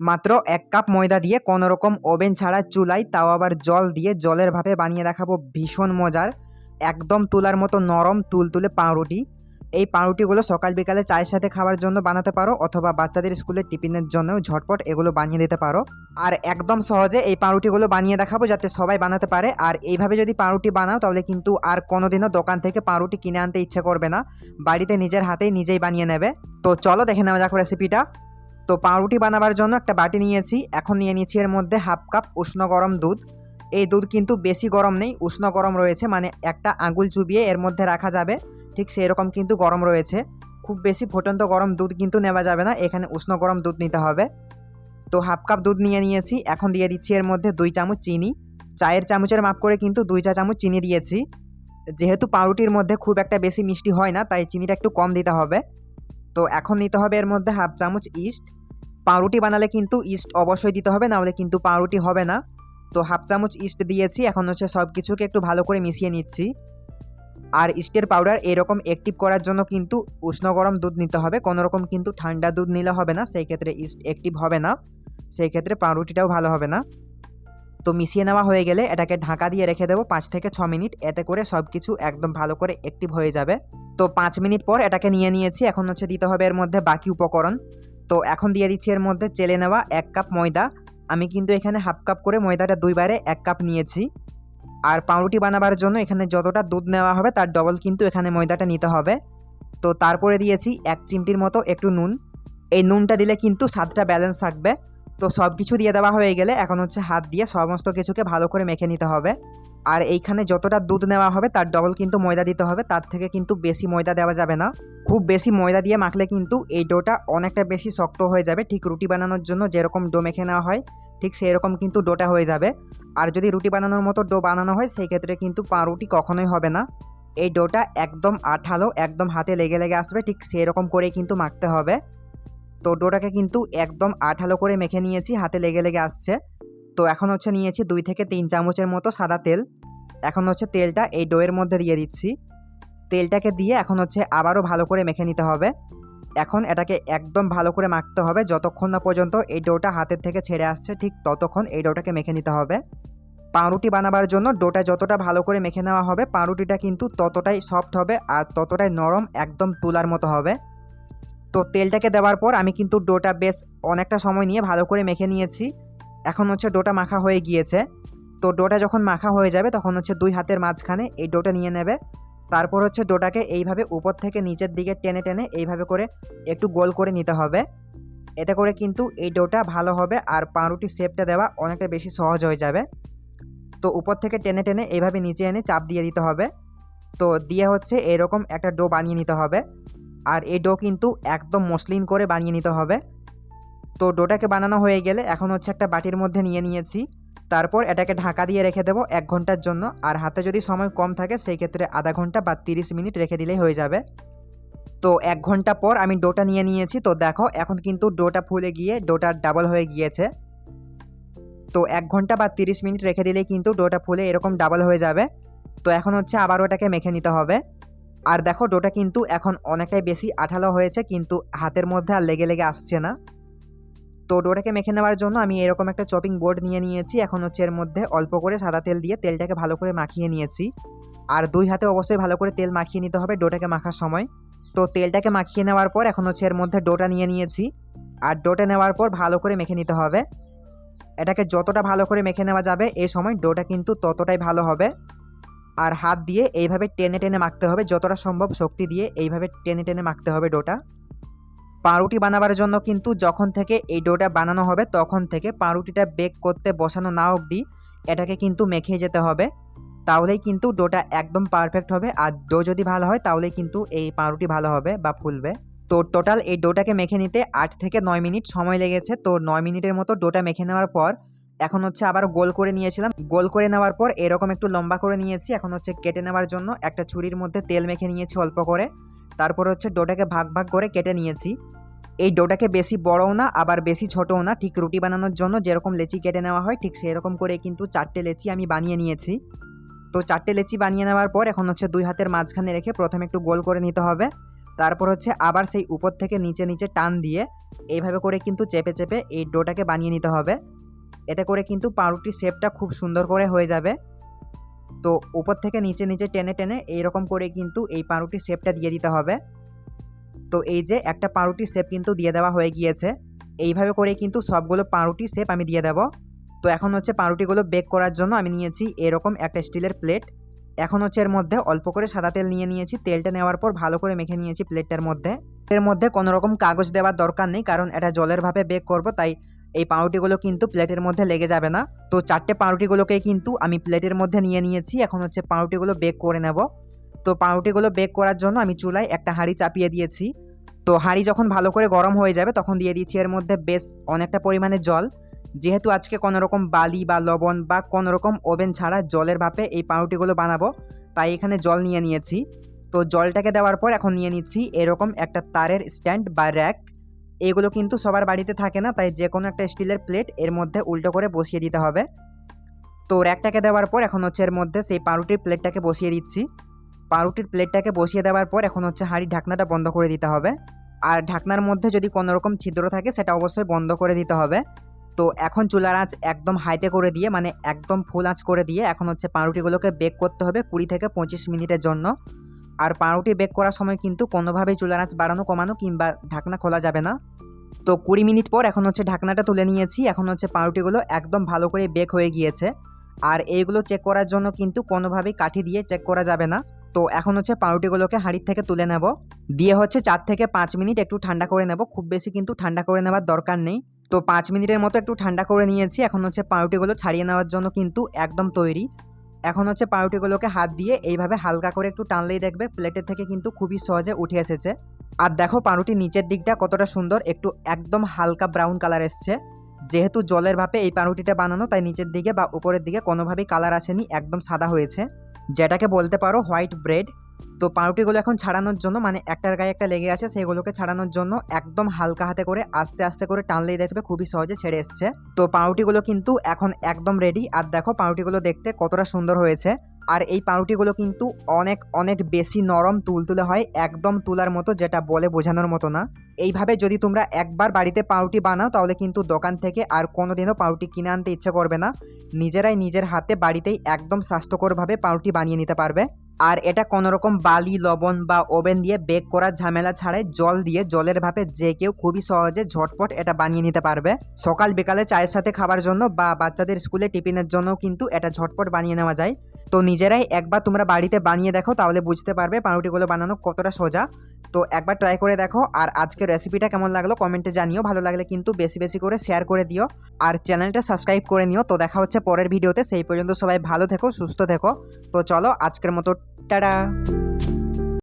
মাত্র এক কাপ ময়দা দিয়ে কোনো রকম ওভেন ছাড়া চুলাই তাও আবার জল দিয়ে জলের ভাবে বানিয়ে দেখাবো ভীষণ মজার, একদম তুলার মতো নরম তুলতুলে পাউরুটি। এই পাউরুটিগুলো সকাল বিকালে চায়ের সাথে খাওয়ার জন্য বানাতে পারো অথবা বাচ্চাদের স্কুলে টিফিনের জন্যও ঝটপট এগুলো বানিয়ে দিতে পারো। আর একদম সহজে এই পাউরুটিগুলো বানিয়ে দেখাবো যাতে সবাই বানাতে পারে। আর এইভাবে যদি পাউরুটি বানাও তাহলে কিন্তু আর কোনোদিনও দোকান থেকে পাউরুটি কিনে আনতে ইচ্ছে করবে না। বাড়িতে নিজের হাতেই নিজেই বানিয়ে নেবে। তো চলো দেখে নেওয়া যাক রেসিপিটা তো পাউরুটি বানাবার জন্য একটা বাটি নিয়েছি। এখন নিয়ে নিয়েছি এর মধ্যে হাফ কাপ উষ্ণ গরম দুধ। এই দুধ কিন্তু বেশি গরম নেই, উষ্ণ গরম রয়েছে মানে একটা আঙুল চুবিয়ে এর মধ্যে রাখা যাবে। ঠিক সেই রকম কিন্তু গরম রয়েছে। খুব বেশি ফুটন্ত গরম দুধ কিন্তু নেওয়া যাবে না, এখানে উষ্ণ গরম দুধ নিতে হবে। তো হাফ কাপ দুধ নিয়ে নিয়েছি, এখন দিয়ে দিচ্ছি এর মধ্যে দুই চামচ চিনি। চায়ের চামচের মাপ করে কিন্তু দুই চা চামচ চিনি দিয়েছি। যেহেতু পাউরুটির মধ্যে খুব একটা বেশি মিষ্টি হয় না, তাই চিনিটা একটু কম দিতে হবে। তো এখন নিতে হবে এর মধ্যে হাফ চামচ ইস্ট। পাউরুটি বানালে কিন্তু ইস্ট অবশ্যই দিতে হবে, নাহলে কিন্তু পাউরুটি হবে না। তো হাফ চামচ ইস্ট দিয়েছি, এখন হচ্ছে সব কিছুকে একটু ভালো করে মিশিয়ে নিচ্ছি। আর ইস্টের পাউডার এরকম অ্যাক্টিভ করার জন্য কিন্তু উষ্ণ গরম দুধ নিতে হবে কোনো রকম কিন্তু ঠান্ডা দুধ নিলে হবে না, সেই ক্ষেত্রে ইস্ট অ্যাক্টিভ হবে না, সেই ক্ষেত্রে পাউরুটিটাও ভালো হবে না। তো মিশিয়ে নেওয়া হয়ে গেলে এটাকে ঢাকা দিয়ে রেখে দেবো পাঁচ থেকে ছ মিনিট, এতে করে সব কিছু একদম ভালো করে অ্যাক্টিভ হয়ে যাবে। তো পাঁচ মিনিট পর এটাকে নিয়ে নিয়েছি, এখন হচ্ছে দিতে হবে এর মধ্যে বাকি উপকরণ। তো এখন দিয়ে দিচ্ছি এর মধ্যে চেলে নেওয়া এক কাপ ময়দা। আমি কিন্তু এখানে হাফ কাপ করে ময়দাটা দুইবারে এক কাপ নিয়েছি। আর পাউরুটি বানাবার জন্য এখানে যতটা দুধ নেওয়া হবে তার ডবল কিন্তু এখানে ময়দাটা নিতে হবে। তো তারপরে দিয়েছি এক চিমটির মতো একটু নুন। এই নুনটা দিলে কিন্তু স্বাদটা ব্যালেন্স থাকবে। তো সব কিছু দিয়ে দেওয়া হয়ে গেলে এখন হচ্ছে হাত দিয়ে সমস্ত কিছুকে ভালো করে মেখে নিতে হবে। আর এইখানে যতটা দুধ নেওয়া হবে, তার ডবল কিন্তু ময়দা দিতে হবে। তার থেকে কিন্তু বেশি ময়দা দেওয়া যাবে না। খুব বেশি ময়দা দিয়ে মাখলে কিন্তু এই ডোটা অনেকটা বেশি শক্ত হয়ে যাবে। ঠিক রুটি বানানোর জন্য যেরকম ডো মেখে নেওয়া হয়, ঠিক সেই রকম কিন্তু ডোটা হয়ে যাবে। আর যদি রুটি বানানোর মতো ডো বানানো হয়, সেই ক্ষেত্রে কিন্তু পাউরুটি কখনোই হবে না। এই ডোটা একদম আঠালো, একদম হাতে লেগে লেগে আসবে, ঠিক সেই রকম করেই কিন্তু মাখতে হবে। তো ডোটাকে কিন্তু একদম আঠালো করে মেখে নিয়েছি, হাতে লেগে লেগে আসছে। তো এখন হচ্ছে নিয়েছি দুই থেকে তিন চামচের মতো সাদা তেল। এখন হচ্ছে তেলটা এই ডোয়ের মধ্যে দিয়ে দিচ্ছি। তেলটাকে দিয়ে এখন হচ্ছে আবারও ভালো করে মেখে নিতে হবে। এখন এটাকে একদম ভালো করে মাখতে হবে। যতক্ষণ না পর্যন্ত এই ডোটা হাতের থেকে ছেড়ে আসছে, ঠিক ততক্ষণ এই ডোটাকে মেখে নিতে হবে। পাউরুটি বানাবার জন্য ডোটা যতটা ভালো করে মেখে নেওয়া হবে, পাউরুটিটা কিন্তু ততটাই সফট হবে আর ততটাই নরম, একদম তুলার মতো হবে। তো তেলটাকে দেওয়ার পর আমি কিন্তু ডোটা বেশ অনেকটা সময় নিয়ে ভালো করে মেখে নিয়েছি। এখন হচ্ছে ডোটা মাখা হয়ে গিয়েছে। তো ডোটা যখন মাখা হয়ে যাবে, তখন হচ্ছে দুই হাতের মাঝখানে এই ডোটা নিয়ে নেবে। তারপর হচ্ছে ডোটাকে এইভাবে উপর থেকে নিচের দিকে টেনে টেনে এইভাবে করে একটু গোল করে নিতে হবে। এতে করে কিন্তু এই ডোটা ভালো হবে আর পাউরুটি শেপটা দেওয়া অনেকটা বেশি সহজ হয়ে যাবে। তো উপর থেকে টেনে টেনে এইভাবে নিচে এনে চাপ দিয়ে দিতে হবে। তো দিয়ে হচ্ছে এরকম একটা ডো বানিয়ে নিতে হবে। আর এই ডো কিন্তু একদম মসলিন করে বানিয়ে নিতে হবে। তো ডোটাকে বানানো হয়ে গেলে এখন হচ্ছে একটা বাটির মধ্যে নিয়ে নিয়েছি। তারপর এটাকে ঢাকা দিয়ে রেখে দেবো এক ঘণ্টার জন্য। আর হাতে যদি সময় কম থাকে, সেই ক্ষেত্রে আধা ঘণ্টা বা তিরিশ মিনিট রেখে দিলেই হয়ে যাবে। তো এক ঘণ্টা পর আমি ডোটা নিয়ে নিয়েছি। তো দেখো, এখন কিন্তু ডোটা ফুলে গিয়ে ডোটা ডাবল হয়ে গিয়েছে। তো এক ঘণ্টা বা তিরিশ মিনিট রেখে দিলেই কিন্তু ডোটা ফুলে এরকম ডাবল হয়ে যাবে। তো এখন হচ্ছে আবার ওটাকে মেখে নিতে হবে। আর দেখো, ডোটা কিন্তু এখন অনেকটাই বেশি আঠালো হয়েছে, কিন্তু হাতের মধ্যে আর লেগে লেগে আসছে না। তো ডোটাকে মেখে নেওয়ার জন্য আমি এরকম একটা চপিং বোর্ড নিয়ে নিয়েছি। এখন হচ্ছে এর মধ্যে অল্প করে সাদা তেল দিয়ে তেলটাকে ভালো করে মাখিয়ে নিয়েছি। আর দুই হাতে অবশ্যই ভালো করে তেল মাখিয়ে নিতে হবে ডোটাকে মাখার সময়। তো তেলটাকে মাখিয়ে নেওয়ার পর এখন হচ্ছে এর মধ্যে ডোটা নিয়ে নিয়েছি। আর ডোটা নেওয়ার পর ভালো করে মেখে নিতে হবে। এটাকে যতটা ভালো করে মেখে নেওয়া যাবে এই সময় ডোটা কিন্তু ততটাই ভালো হবে। আর হাত দিয়ে এইভাবে টেনে টেনে মাখতে হবে, যতটা সম্ভব শক্তি দিয়ে এইভাবে টেনে টেনে মাখতে হবে ডোটা। পাউরুটি বানাবার জন্য কিন্তু যখন থেকে এই ডোটা বানানো হবে, তখন থেকে পাউরুটিটা বেক করতে বসানো না অবধি এটাকে কিন্তু মেখে যেতে হবে। তাহলেই কিন্তু ডোটা একদম পারফেক্ট হবে। আর ডো যদি ভালো হয়, তাহলেই কিন্তু এই পাউরুটি ভালো হবে বা ফুলবে। তো টোটাল এই ডোটাকে মেখে নিতে আট থেকে নয় মিনিট সময় লেগেছে। তো নয় মিনিটের মতো ডোটা মেখে নেওয়ার পর এখন হচ্ছে আবার গোল করে নিয়েছিলাম। গোল করে নেওয়ার পর এরকম একটু লম্বা করে নিয়েছি। এখন হচ্ছে কেটে নেওয়ার জন্য একটা ছুরির মধ্যে তেল মেখে নিয়েছি অল্প করে। তারপর হচ্ছে ডোটাকে ভাগ ভাগ করে কেটে নিয়েছি। এই ডোটাকে বেশি বড়ও না, আবার বেশি ছোটও না। ঠিক রুটি বানানোর জন্য যেরকম লেচি কেটে নেওয়া হয়, ঠিক সেরকম করে কিন্তু চারটে লেচি আমি বানিয়ে নিয়েছি। তো চারটে লেচি বানিয়ে নেওয়ার পর এখন হচ্ছে দুই হাতের মাঝখানে রেখে প্রথমে একটু গোল করে নিতে হবে। তারপর হচ্ছে আবার সেই উপর থেকে নিচে নিচে টান দিয়ে এইভাবে করে কিন্তু চেপে চেপে এই ডোটাকে বানিয়ে নিতে হবে। এতে করে কিন্তু পাউরুটির শেপটা খুব সুন্দর করে হয়ে যাবে। তো উপর থেকে নিচে নিচে টেনে টেনে এইরকম করে কিন্তু এই পাউরুটির শেপটা দিয়ে দিতে হবে। তো এই যে একটা পাউরুটি শেপ কিন্তু দিয়ে দেওয়া হয়ে গিয়েছে। এইভাবে করে কিন্তু সবগুলো পাউরুটি শেপ আমি দিয়ে দেবো। তো এখন হচ্ছে পাউরুটিগুলো বেক করার জন্য আমি নিয়েছি এরকম একটা স্টিলের প্লেট এখন হচ্ছে এর মধ্যে অল্প করে সাদা তেল নিয়ে নিয়েছি। তেলটা নেওয়ার পর ভালো করে মেখে নিয়েছি প্লেটটার মধ্যে। এর মধ্যে কোনো রকম কাগজ দেওয়ার দরকার নেই কারণ এটা জলের ভাবে বেক করব, তাই এই পাউরুটিগুলো কিন্তু প্লেটের মধ্যে লেগে যাবে না। তো চারটে পাউরুটিগুলোকে কিন্তু আমি প্লেটের মধ্যে নিয়ে নিয়েছি। এখন হচ্ছে পাউরুটিগুলো বেক করে নেব। তো পাউরুটিগুলো বেক করার জন্য আমি চুলায় একটা হাঁড়ি চাপিয়ে দিয়েছি। তো হাঁড়ি যখন ভালো করে গরম হয়ে যাবে তখন দিয়ে দিচ্ছি এর মধ্যে বেশ অনেকটা পরিমাণে জল। যেহেতু আজকে কোনো রকম বালি বা লবণ বা কোনো রকম ওভেন ছাড়া জলের ভাপে এই পাউরুটিগুলো বানাবো, তাই এখানে জল নিয়ে নিয়েছি। তো জলটাকে দেওয়ার পর এখন নিয়ে নিচ্ছি এরকম একটা তারের স্ট্যান্ড বা র্যাক। এগুলো কিন্তু সবার বাড়িতে থাকে না, তাই যে কোনো একটা স্টিলের প্লেট এর মধ্যে উল্টো করে বসিয়ে দিতে হবে। তো র্যাকটাকে দেওয়ার পর এখন হচ্ছে এর মধ্যে সেই পাউরুটির প্লেটটাকে বসিয়ে দিচ্ছি। পাউরুটির প্লেটটাকে বসিয়ে দেওয়ার পর এখন হচ্ছে হাঁড়ির ঢাকনাটা বন্ধ করে দিতে হবে। আর ঢাকনার মধ্যে যদি কোনো রকম ছিদ্র থাকে, সেটা অবশ্যই বন্ধ করে দিতে হবে। তো এখন চুলার আঁচ একদম হাইতে করে দিয়ে মানে একদম ফুল আঁচ করে দিয়ে এখন হচ্ছে পাউরুটিগুলোকে বেক করতে হবে কুড়ি থেকে পঁচিশ মিনিটের জন্য। আর পাউরুটি বেক করার সময় কিন্তু কোনোভাবেই চুলার আঁচ বাড়ানো, কমানো কিংবা ঢাকনা খোলা যাবে না। তো কুড়ি মিনিট পর এখন হচ্ছে ঢাকনাটা তুলে নিয়েছি, এখন হচ্ছে পাউরুটিগুলো একদম ভালো করে বেক হয়ে গিয়েছে। আর এইগুলো চেক করার জন্য কিন্তু কোনোভাবেই কাঠি দিয়ে চেক করা যাবে না। তো এখন হচ্ছে পাউরুটিগুলোকে হাঁড়ির থেকে তুলে নেব। দিয়ে হচ্ছে চার থেকে পাঁচ মিনিট একটু ঠান্ডা করে নেব। খুব বেশি কিন্তু ঠান্ডা করে নেওয়ার দরকার নেই। তো পাঁচ মিনিটের মতো একটু ঠান্ডা করে নিয়েছি। এখন হচ্ছে পাউরুটিগুলো ছাড়িয়ে নেওয়ার জন্য কিন্তু একদম তৈরি। এখন হচ্ছে পাউরুটিগুলোকে হাত দিয়ে এইভাবে হালকা করে একটু টানলেই দেখবে প্লেটের থেকে কিন্তু খুবই সহজে উঠে এসেছে। আর দেখো পাউরুটির নিচের দিকটা কতটা সুন্দর। একটু একদম হালকা ব্রাউন কালার এসছে। যেহেতু জলের ভাপে এই পাউরুটিটা বানানো, তাই নিচের দিকে বা উপরের দিকে কোনোভাবেই কালার আসেনি, একদম সাদা হয়েছে। যেটাকে বলতে পারো হোয়াইট ব্রেড, তো পাউটিগুলো এখন ছাড়ানোর জন্য মানে একটার গায়ে একটা লেগে আছে, সেগুলোকে ছাড়ানোর জন্য একদম হালকা হাতে করে, আস্তে আস্তে করে টানলেই দেখবে খুবই সহজে ছেড়ে এসছে। তো পাউরুটিগুলো কিন্তু এখন একদম রেডি আর দেখো পাউরুটিগুলো দেখতে কতটা সুন্দর হয়েছে। আর এই পাউরুটিগুলো কিন্তু অনেক অনেক বেশি নরম তুলতুলে হয়, একদম তুলার মতো যেটা বলে বোঝানোর মতো না। এইভাবে যদি তোমরা একবার বাড়িতে পাউরুটি বানাও, তাহলে কিন্তু দোকান থেকে আর কোনোদিনও পাউরুটি কিনে আনতে ইচ্ছে করবে না। নিজেরাই নিজের হাতে বাড়িতেই একদম স্বাস্থ্যকরভাবে পাউরুটি বানিয়ে নিতে পারবে। আর এটা কোনো রকম বালি, লবণ বা ওভেন দিয়ে বেক করার ঝামেলা ছাড়াই জল দিয়ে জলের ভাপে যে কেউ খুবই সহজে ঝটপট এটা বানিয়ে নিতে পারবে। সকাল বিকালে চায়ের সাথে খাবার জন্য বা বাচ্চাদের স্কুলে টিফিনের জন্য কিন্তু এটা ঝটপট বানিয়ে নেওয়া যায়। তো নিজেরাই একবার তোমরা বাড়িতে বানিয়ে দেখো, তাহলে বুঝতে পারবে পাউরুটিগুলো বানানো কতটা সোজা। তো একবার ট্রাই করে দেখো, আর আজকের রেসিপিটা কেমন লাগল কমেন্টে জানিও, ভালো লাগলে কিন্তু বেশি বেশি করে শেয়ার করে দিও। আর চ্যানেলটা সাবস্ক্রাইব করে নিও, তো দেখা হচ্ছে পরের ভিডিওতে সেই পর্যন্ত সবাই ভালো থেকো, সুস্থ থেকো। তো চলো আজকের মতো, টাটা!